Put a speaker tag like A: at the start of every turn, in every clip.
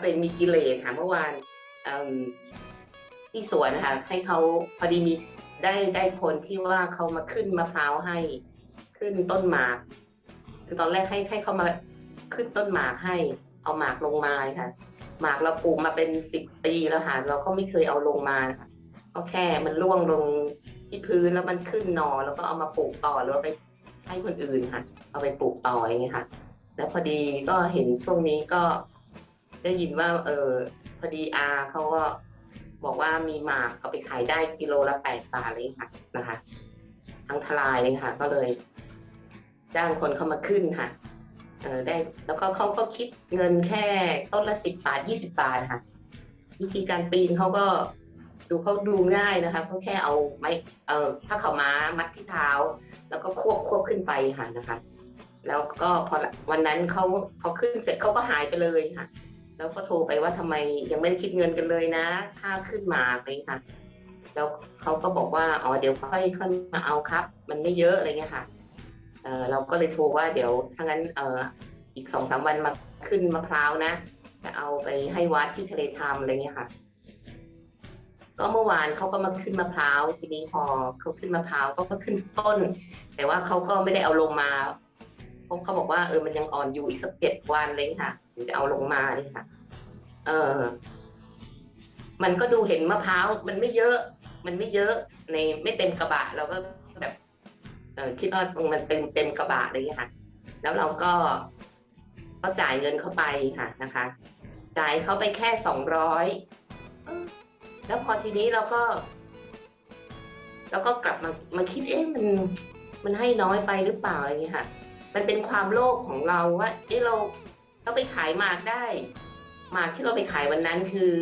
A: ตัวเองมีกิเลสค่ะเมื่อวานที่สวนนะคะให้เขาพอดีมีได้ได้คนที่ว่าเขามาขึ้นมะพร้าวให้ขึ้นต้นหมาก คือตอนแรกให้ให้เขามาขึ้นต้นหมากให้ เอาหมากลงมาค่ะ หมากเราปลูกมาเป็นสิบปีแล้วค่ะเราก็ไม่เคยเอาลงมาก็แค่มันร่วงลงที่พื้นแล้วมันขึ้นนอแล้วก็เอามาปลูกต่อหรือว่าไปให้คนอื่นค่ะ เอาไปปลูกต่ออย่างเงี้ยค่ะ แล้วพอดีก็เห็นช่วงนี้ก็ได้ยินว่า เออพอดีอาเขาก็บอกว่ามีหมากเอาไปขายได้กิโลละแปดบาทเลยค่ะนะคะ ทั้งทลายเลยค่ะ ก็เลย จ้างคนเข้ามาขึ้นค่ะเออได้ แล้วก็เขาก็คิดเงินแค่ต้นละสิบบาทยี่สิบาทค่ะ วิธีการปีนเขาก็ดูเขาดูง่ายนะคะเขาแค่เอาไม้เอ่อผ้าขาวม้ามัดที่เท้า แล้วก็ควบควบขึ้นไปค่ะนะคะ แล้วก็พอวันนั้นเขาพอขึ้นเสร็จเขาก็หายไปเลยค่ะ แล้วก็โทรไปว่าทำไมยังไม่ได้คิดเงินกันเลยนะ ค่าขึ้นมาไรอย่างเงี้ยค่ะ แล้วเขาก็บอกว่าอ๋อเดี๋ยวค่อยค่อยมาเอาครับ มันไม่เยอะอะไรเงี้ยค่ะเออเราก็เลยโทรว่าเดี๋ยวถ้างั้นเอออีกสองสามวันมาขึ้นมะพร้าวนะ จะเอาไปให้วัดที่ทะเลทามอะไรเงี้ยค่ะ ก็เมื่อวานเขาก็มาขึ้นมะพร้าวทีนี้พอเขาขึ้นมะพร้าวก็ก็ขึ้นต้น แต่ว่าเขาก็ไม่ได้เอาลงมา เพราะเขาบอกว่าเออมันยังอ่อนอยู่อีกสักเจ็ดวันเลยค่ะถึงจะเอาลงมาเลยค่ะ เออ มันก็ดูเห็นมะพร้าวมันไม่เยอะ มันไม่เยอะในไม่เต็มกระบะเราก็แบบเออคิดว่าตรงมันเต็มเต็มกระบะเลยค่ะ แล้วเราก็ก็จ่ายเงินเข้าไปค่ะนะคะ จ่ายเขาไปแค่สองร้อยแล้วพอทีนี้เราก็แล้วก็กลับมามาคิดเอ๊ะมันมันให้น้อยไปหรือเปล่าอะไรอย่างเงี้ยค่ะ มันเป็นความโลภของเราว่าเอ๊ะเราเราไปขายหมากได้หมากที่เราไปขายวันนั้นคือ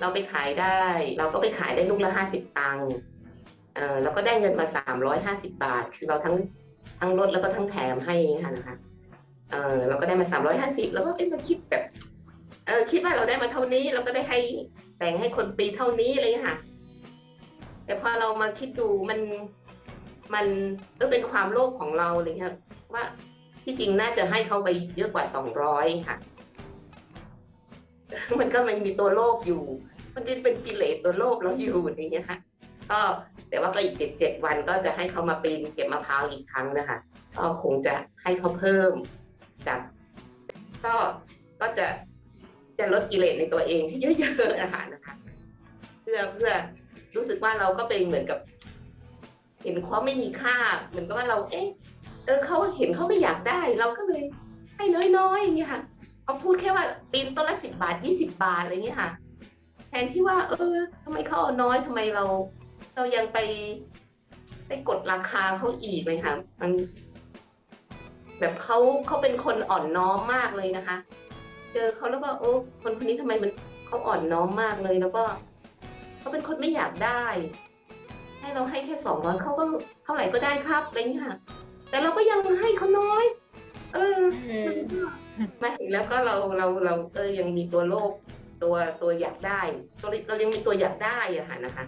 A: เราไปขายได้ เราก็ไปขายได้ลูกละห้าสิบตังค์เออแล้วก็ได้เงินมาสามร้อยห้าสิบาท คือเราทั้งทั้งลดแล้วก็ทั้งแถมให้ค่ะนะคะเออเราก็ได้มาสามร้อยห้าสิบแล้วก็เอ๊ะมาคิดแบบเออคิดว่าเราได้มาเท่านี้ เราก็ได้ให้แบ่งให้คนปีเท่านี้อะไรอย่างเลยค่ะ แต่พอเรามาคิดดูมันมันก็เป็นความโลภของเราเลยค่ะ ว่าที่จริงน่าจะให้เขาไปเยอะกว่าสองร้อยค่ะ มันก็มันมีตัวโลภอยู่ มันเป็นกิเลสตัวโลภเราอยู่อย่างเงี้ยค่ะ ก็แต่ว่าก็อีกเจ็ดเจ็ดวันก็จะให้เขามาปีนเก็บมะพร้าวอีกครั้งนะคะ ก็คงจะให้เขาเพิ่มจากก็ก็จะจะลดกิเลสในตัวเองให้เยอะๆนะคะนะคะ เพื่อเพื่อรู้สึกว่าเราก็เป็นเหมือนกับ เห็นเขาไม่มีค่า เหมือนกับว่าเราเอ๊ะ เออเขาเห็นเขาไม่อยากได้ เราก็เลยให้น้อยๆอย่างเงี้ยค่ะเขาพูดแค่ว่าปีนต้นละสิบบาทยี่สิบาทอะไรเงี้ยค่ะ แทนที่ว่า เออทำไมเขาเอาน้อยทำไมเรา เรายังไป ไปกดราคาเขาอีกเลยค่ะมันแบบเขาเขาเป็นคนอ่อนน้อมมากเลยนะคะ เจอเขาแล้วก็โอ้คนคนนี้ทำไมมันเขาอ่อนน้อมมากเลยแล้วก็เขาเป็นคนไม่อยากได้ ให้เราให้แค่สองร้อยเขาก็เท่าไหร่ก็ได้ครับอะไรอย่างเงี้ยค่ะ แต่เราก็ยังให้เขาน้อย เออมาถึงแล้วก็เราเราเราเออยังมีตัวโลภตัวตัวอยากได้ตัวเรายังมีตัวอยากได้อะค่ะนะคะ